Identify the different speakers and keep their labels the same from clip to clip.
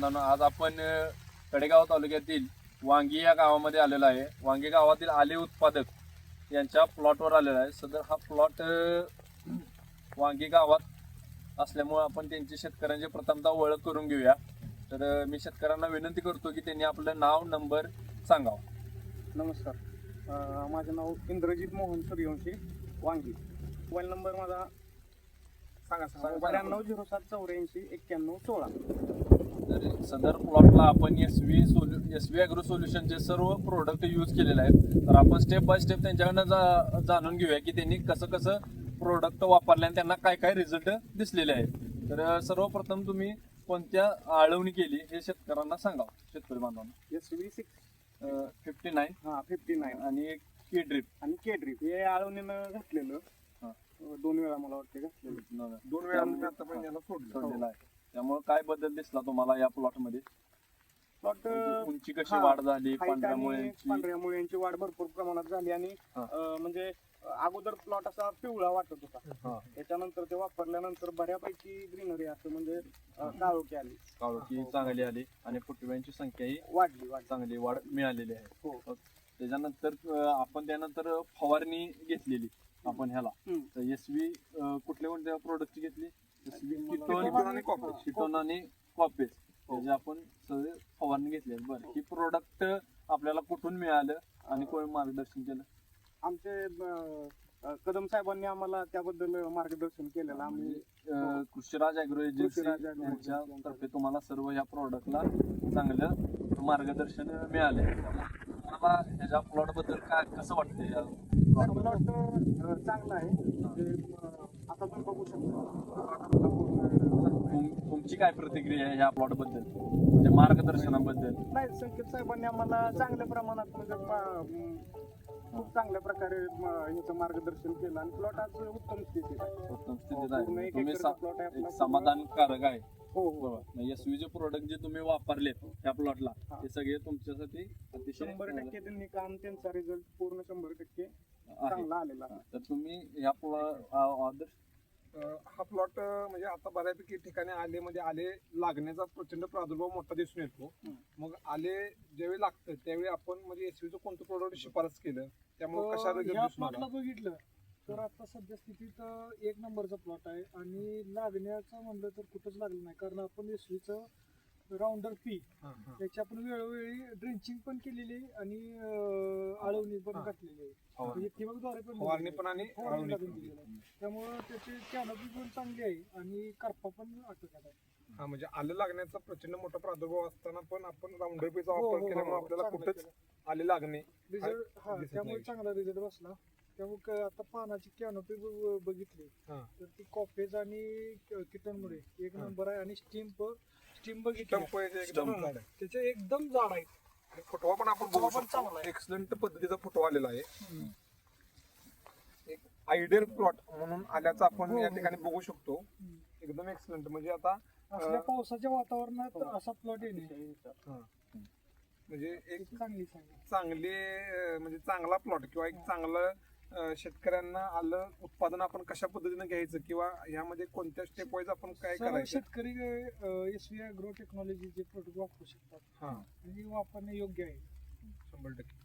Speaker 1: बांधवांनो आज आपण कडेगाव तालुक्यातील वांगी या गावामध्ये आलेलो आहे. वांगी गावातील आले उत्पादक यांच्या प्लॉटवर आलेला आहे. सदर हा प्लॉट वांगी गावात असल्यामुळे आपण त्यांची शेतकऱ्यांची प्रथमतः ओळख करून घेऊया. तर मी शेतकऱ्यांना विनंती करतो की त्यांनी आपलं नाव नंबर सांगावं.
Speaker 2: नमस्कार. माझं नाव इंद्रजित मोहन सूर्यवंशी वांगी. मोबाईल नंबर माझा सांगा सांगा. त्र्याण्णव झिरो सात चौऱ्याऐंशी एक्क्याण्णव सोळा.
Speaker 1: तर सदर प्लॉटला आपण एस व्ही सोल्यू एस व्ही अॅग्रो सोल्युशनचे सर्व प्रोडक्ट यूज केलेले आहेत तर आपण स्टेप बाय स्टेप त्यांच्याकडनं जा जाणून घेऊया की त्यांनी कसं कसं प्रोडक्ट वापरले आणि त्यांना काय काय रिझल्ट दिसलेले आहेत. तर सर्वप्रथम तुम्ही कोणत्या आळवणी केली हे शेतकऱ्यांना सांगावं शेतकरी बांधवांना.
Speaker 2: S V six
Speaker 1: fifty nine
Speaker 2: हां फिफ्टी नाईन
Speaker 1: आणि के ड्रिप
Speaker 2: आणि के ड्रीप हे आळवणीनं घातलेलं.
Speaker 1: हां.
Speaker 2: दोन वेळा मला वाटते घातलेलं.
Speaker 1: दोन
Speaker 2: वेळा. आतापर्यंत.
Speaker 1: सोडलेला आहे. त्यामुळे काय बदल दिसला तुम्हाला या प्लॉटमध्ये
Speaker 2: प्लॉट
Speaker 1: उंची कशी
Speaker 2: हा,
Speaker 1: वाढ झाली
Speaker 2: height
Speaker 1: पांढऱ्या
Speaker 2: आणि
Speaker 1: मुळ्यांची?
Speaker 2: पांढऱ्या मुळ्यांची वाढ भरपूर प्रमाणात झाली आणि
Speaker 1: हां.
Speaker 2: अं, म्हणजे अगोदर प्लॉट असा पिवळा वाटत होता.
Speaker 1: हा.
Speaker 2: त्याच्यानंतर ते वापरल्यानंतर बऱ्यापैकी ग्रीनरी असं म्हणजे अं, काळोखी आली.
Speaker 1: काळोखी चांगली आली आणि फुटव्यांची संख्याही
Speaker 2: वाढली वाढली.
Speaker 1: चांगली वाढ मिळालेली आहे.
Speaker 2: हो.
Speaker 1: त्याच्यानंतर अं, आपण त्यानंतर फवारणी घेतलेली आपण ह्याला.
Speaker 2: हम्म.
Speaker 1: तर एस व्ही कुठल्या कोणत्या प्रोडक्टची घेतली? किटोन
Speaker 2: आणि कॉपेज.
Speaker 1: किटोन आणि कॉपेज त्याची आपण सगळे फवारणी घेतली आहे. बरं ही प्रोडक्ट आपल्याला कुठून मिळालं आणि कोण मार्गदर्शन केलं
Speaker 2: आमचे अं, अं, कदम साहेबांनी आम्हाला त्याबद्दल मार्गदर्शन केलेलं आम्ही
Speaker 1: अं, कृषिराज अॅग्रो एजन्सी
Speaker 2: कृषिराज
Speaker 1: यांच्यातर्फे तुम्हाला सर्व या प्रोडक्टला चांगलं मार्गदर्शन मिळाले तुम्हाला ह्याच्या प्लॉटबद्दल काय कसं वाटतं या plot बद्दल?
Speaker 2: प्लॉट चांगला आहे म्हणजे अं, आता तुम्ही बघू शकता.
Speaker 1: तुम- तुमची काय प्रतिक्रिया आहे ह्या प्लॉटबद्दल? म्हणजे मार्गदर्शनाबद्दल?
Speaker 2: नाही संकेत साहेबांनी आम्हाला चांगल्या प्रमाणात म्हणजे पा- खूप चांगल्या प्रकारे म, ह्याचं मार्गदर्शन केलं आणि प्लॉट आज उत्तम स्थितीत आहे.
Speaker 1: उत्तम स्थितीत
Speaker 2: पूर्ण
Speaker 1: आहे
Speaker 2: एक
Speaker 1: तुम्ही
Speaker 2: एकरचा
Speaker 1: सा-
Speaker 2: plot आहे आपला
Speaker 1: एक समाधानकारक आहे.
Speaker 2: हो हो.
Speaker 1: एस चे प्रोडक्ट जे तुम्ही वापरले त्या प्लॉटला. ते सगळे तुमच्यासाठी अतिशय
Speaker 2: शंभर टक्के त्यांनी काम त्यांचा रिझल्ट पूर्ण शंभर टक्के
Speaker 1: आहे.
Speaker 2: चांगला आलेला आहे.
Speaker 1: तर तुम्ही ह्या प्लॉट
Speaker 3: अं, हा प्लॉट म्हणजे आता बऱ्यापैकी ठिकाणी आले म्हणजे आले लागण्याचा प्रचंड प्रादुर्भाव मोठा दिसून येतो. मग आले ज्यावेळी लागतं त्यावेळी आपण म्हणजे एसवीचं कोणतं प्रोडक्ट शिफारस केलं? त्यामुळे कशा
Speaker 4: तर
Speaker 3: दिसून आला?
Speaker 4: प्लॉटला बघितलं तर आता सध्या स्थितीत अं, एक नंबरचा प्लॉट आहे आणि लागण्याचं म्हणलं तर कुठंच लागलं नाही. कारण आपण एसवीचं राऊंडर पी
Speaker 3: हा, हा.
Speaker 4: त्याची आपण वेळोवेळी ड्रिंचिंग पण केलेली आहे आणि अं, आळवणी पण
Speaker 3: हा.
Speaker 4: घातलेली आहे
Speaker 3: फवारणी.
Speaker 4: म्हणजे ठिबकद्वारे पण
Speaker 3: फवारणी
Speaker 4: दिलेली
Speaker 3: पण आणि
Speaker 4: आहे. फवारणी
Speaker 3: आळवणी
Speaker 4: टाकून
Speaker 3: पण.
Speaker 4: दिलेली आहे. त्यामुळं त्याची कॅनोपी पण चांगली आहे आणि करपा पण आटोक्यात आहे
Speaker 3: हा म्हणजे आलं लागण्याचा प्रचंड मोठा प्रादुर्भाव असताना पण आपण राऊंडरपीचा
Speaker 4: हो,
Speaker 3: वापर
Speaker 4: हो,
Speaker 3: केल्यामुळे
Speaker 4: हो,
Speaker 3: आपल्याला
Speaker 4: चांगलं
Speaker 3: कुठंच. आले लागणे
Speaker 4: रिझल्ट हा
Speaker 3: दिसत
Speaker 4: त्यामुळे
Speaker 3: नाही.
Speaker 4: चांगला रिझल्ट बसला त्यामुळे क- आता पानाची कॅनोपी बघितली
Speaker 3: हा.
Speaker 4: तर ती कॉपेज आणि किटनमुळे एक
Speaker 3: हा.
Speaker 4: नंबर आहे आणि स्टीम
Speaker 3: एकदम
Speaker 4: Stump.
Speaker 3: जाड आहे.
Speaker 4: त्याचे एकदम जाड आहे
Speaker 3: फुटवा पण आपण
Speaker 4: फुटवा
Speaker 3: बघू
Speaker 4: पण चांगला आहे.
Speaker 3: एक्सलंट पद्धतीचा फुटवा आलेला आहे. एक आयडियल प्लॉट म्हणून आल्याचं आपण
Speaker 4: हो,
Speaker 3: या
Speaker 4: हो.
Speaker 3: ठिकाणी बघू शकतो. एकदम एक्सलंट म्हणजे आता
Speaker 4: असल्या
Speaker 3: अं,
Speaker 4: पावसाच्या वातावरणात
Speaker 2: हो.
Speaker 4: असा प्लॉट येणे
Speaker 3: म्हणजे एक
Speaker 4: एक चांगली.
Speaker 3: चांगले अं, म्हणजे चांगला प्लॉट किंवा एक चांगलं शेतकऱ्यांना आलं उत्पादन आपण कशा पद्धतीने घ्यायचं किंवा ह्यामध्ये कोणत्या स्टेप वाईज आपण काय करायचं?
Speaker 4: शेतकरी एस व्ही अॅग्रो टेक्नॉलॉजीचे प्रोडक्ट वापरू शकतात.
Speaker 3: हा.
Speaker 4: आणि वापरणे योग्य आहे.
Speaker 3: शंभर टक्के.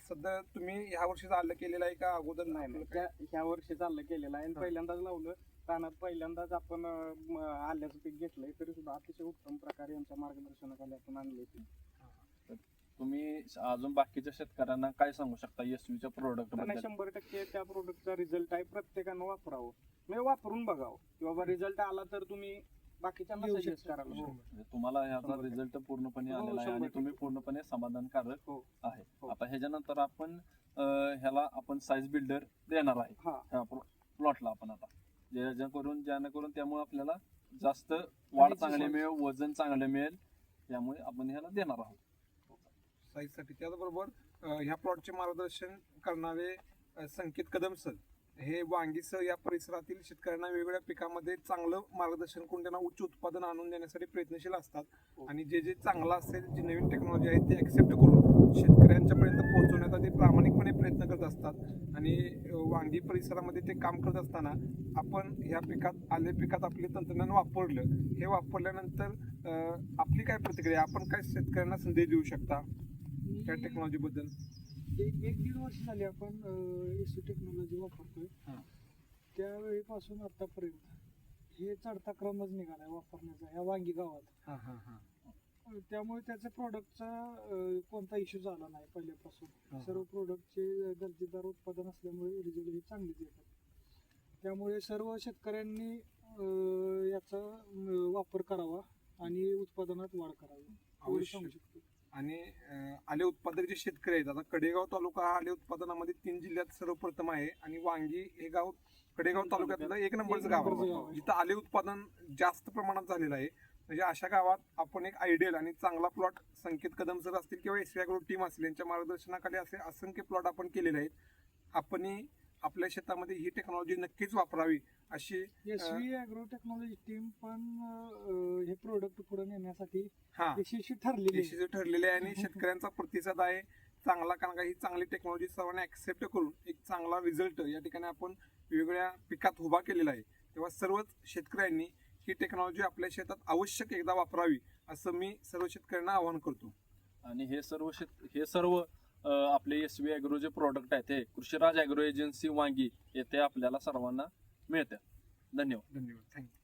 Speaker 3: सध्या तुम्ही ह्या वर्षीच आलं केलेलं आहे का? अगोदर
Speaker 2: नाही ह्या वर्षी चाललं केलेलं आहे आणि. पहिल्यांदाच लावलं. रानात पहिल्यांदाच आपण आल्याचं पीक घेतलंय तरी सुद्धा अतिशय उत्तम प्रकारे यांच्या मार्गदर्शनाखाली आपण आणले ते.
Speaker 1: तुम्ही अजून बाकीच्या शेतकऱ्यांना काय सांगू शकता एस च्या प्रोडक्ट
Speaker 2: त्यांना
Speaker 1: बद्दल
Speaker 2: शंभर टक्के त्या प्रोडक्टचा रिझल्ट आहे प्रत्येकानं वापरावं म्हणजे वापरून बघावं की बाबा रिझल्ट आला तर तुम्ही बाकीच्यांना सजेस्ट
Speaker 4: शकता.
Speaker 2: हो.
Speaker 1: म्हणजे तुम्हाला ह्याचा
Speaker 2: शंभर टक्के.
Speaker 1: रिझल्ट पूर्णपणे
Speaker 2: हो,
Speaker 1: आलेला आहे
Speaker 2: शंभर
Speaker 1: आणि
Speaker 2: टक्के.
Speaker 1: तुम्ही पूर्णपणे समाधानकारक
Speaker 2: हो.
Speaker 1: आहे
Speaker 2: हो.
Speaker 1: आता ह्याच्यानंतर आपण अं, ह्याला आपण साईज बिल्डर देणार आहे
Speaker 2: हा
Speaker 1: ह्या प्लॉटला आपण आता जेणेकरून जेणेकरून त्यामुळे आपल्याला जास्त वाढ चांगली. मिळेल वजन चांगलं मिळेल त्यामुळे आपण ह्याला देणार आहोत
Speaker 3: साईजसाठी. त्याचबरोबर ह्या प्लॉटचे मार्गदर्शन करणारे संकेत कदम सर हे वांगीसह या परिसरातील शेतकऱ्यांना वेगवेगळ्या पिकामध्ये चांगलं मार्गदर्शन करून त्यांना उच्च उत्पादन आणून देण्यासाठी प्रयत्नशील असतात. आणि जे जे चांगलं असेल जी नवीन टेक्नॉलॉजी आहे ती ॲक्सेप्ट करून शेतकऱ्यांच्यापर्यंत पोहोचवण्याचा ते प्रामाणिकपणे प्रयत्न करत असतात. आणि वांगी परिसरामध्ये ते काम करत असताना आपण ह्या पिकात आले पिकात आपले तंत्रज्ञान वापरलं. हे वापरल्यानंतर आपली काय प्रतिक्रिया? आपण काय शेतकऱ्यांना संदेश देऊ शकता? त्या टेक्नॉलॉजीबद्दल
Speaker 4: एक एक दीड वर्ष झाली आपण एस टेक्नॉलॉजी वापरतोय.
Speaker 3: हा.
Speaker 4: त्यावेळीपासून आतापर्यंत हे चढता क्रमच निघालाय वापरण्याचा ह्या वांगी गावात.
Speaker 3: हां हां हां.
Speaker 4: त्यामुळे त्याच्या प्रोडक्टचा कोणता इश्यू झाला नाही पहिल्यापासून. सर्व प्रोडक्टचे दर्जेदार उत्पादन असल्यामुळे रिझल्ट हे चांगलेच येतात. त्यामुळे सर्व शेतकऱ्यांनी याचा वापर करावा आणि उत्पादनात वाढ करावी. सांगू शकतो.
Speaker 3: आणि आले उत्पादक जे शेतकरी आहेत आता कडेगाव तालुका हा आले उत्पादनामध्ये तीन जिल्ह्यात सर्वप्रथम आहे आणि वांगी हे गाव कडेगाव तालुक्यातलं एक नंबरचं गाव आहे. जिथं आले उत्पादन जास्त प्रमाणात झालेलं आहे. म्हणजे अशा गावात आपण एक आयडियल आणि चांगला प्लॉट संकेत कदम सर असतील किंवा एस टीम असेल यांच्या मार्गदर्शनाखाली असे असंख्य प्लॉट आपण केलेले आहेत. आपणही आपल्या शेतामध्ये ही टेक्नॉलॉजी नक्कीच वापरावी अशी
Speaker 4: टेक्नॉलॉजी टीम पण प्रोडक्ट पुढे नेण्यासाठी
Speaker 3: हा.
Speaker 4: यशस्वी ठरलेली आहे.
Speaker 3: यशस्वी ठरलेले आहे आणि शेतकऱ्यांचा प्रतिसाद आहे. चांगला कारण का ही चांगली टेक्नॉलॉजी सर्वांनी ऍक्सेप्ट करून एक चांगला रिझल्ट या ठिकाणी आपण वेगवेगळ्या पिकात उभा केलेला आहे. तेव्हा सर्वच शेतकऱ्यांनी ही टेक्नॉलॉजी आपल्या शेतात आवश्यक एकदा वापरावी असं मी सर्व शेतकऱ्यांना आवाहन करतो.
Speaker 1: आणि हे सर्व शेत हे सर्व अ, आपले एस व्ही ॲग्रो जे प्रोडक्ट आहेत हे कृषीराज ॲग्रो एजन्सी वांगी येथे आपल्याला सर्वांना मिळते धन्यवाद.
Speaker 3: धन्यवाद.
Speaker 5: Thank you